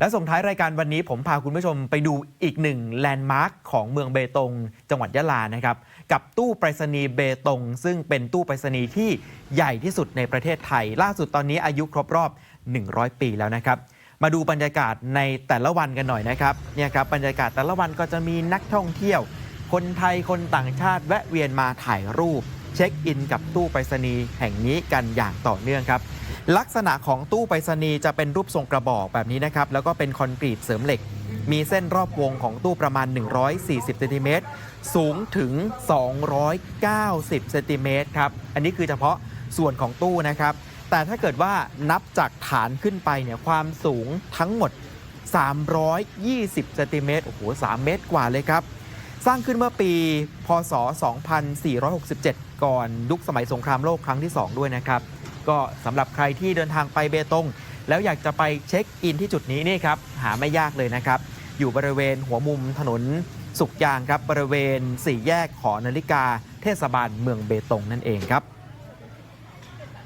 และส่งท้ายรายการวันนี้ผมพาคุณผู้ชมไปดูอีกหนึ่งแลนด์มาร์คของเมืองเบตง จังหวัดยะลานะครับ กับตู้ไปรษณีย์เบตง ซึ่งเป็นตู้ไปรษณีย์ที่ใหญ่ที่สุดในประเทศไทย ล่าสุดตอนนี้อายุครบรอบ 100 ปีแล้วนะครับ มาดูบรรยากาศในแต่ละวันกันหน่อยนะครับเนี่ยครับบรรยากาศแต่ละวันก็จะมีนักท่องเที่ยว คนไทยคนต่างชาติแวะเวียนมาถ่ายรูป เช็คอินกับตู้ไปรษณีย์แห่งนี้กันอย่างต่อเนื่องครับ ลักษณะของตู้ไปรษณีย์จะเป็นรูปทรงกระบอกแบบนี้นะครับ แล้วก็เป็นคอนกรีตเสริมเหล็ก มีเส้นรอบวงของตู้ประมาณ 140เซนติเมตรสูงถึง 290เซนติเมตรครับ อันนี้คือเฉพาะส่วนของตู้นะครับ แต่ถ้าเกิดว่านับจากฐานขึ้นไปเนี่ยความสูงทั้งหมด 320เซนติเมตรโอ้โห 3 เมตรกว่าเลยครับ สร้างขึ้นเมื่อปี พศ 2467 ก่อนยุคสมัยสงครามโลกครั้งที่ 2 ด้วยนะครับ ก็สำหรับใครที่เดินทางไปเบตง แล้วอยากจะไปเช็คอินที่จุดนี้นี่ครับหาไม่ยากเลยนะครับ อยู่บริเวณหัวมุมถนนสุกยางครับบริเวณสี่แยกหอนาฬิกา เทศบาลเมืองเบตงนั่นเองครับ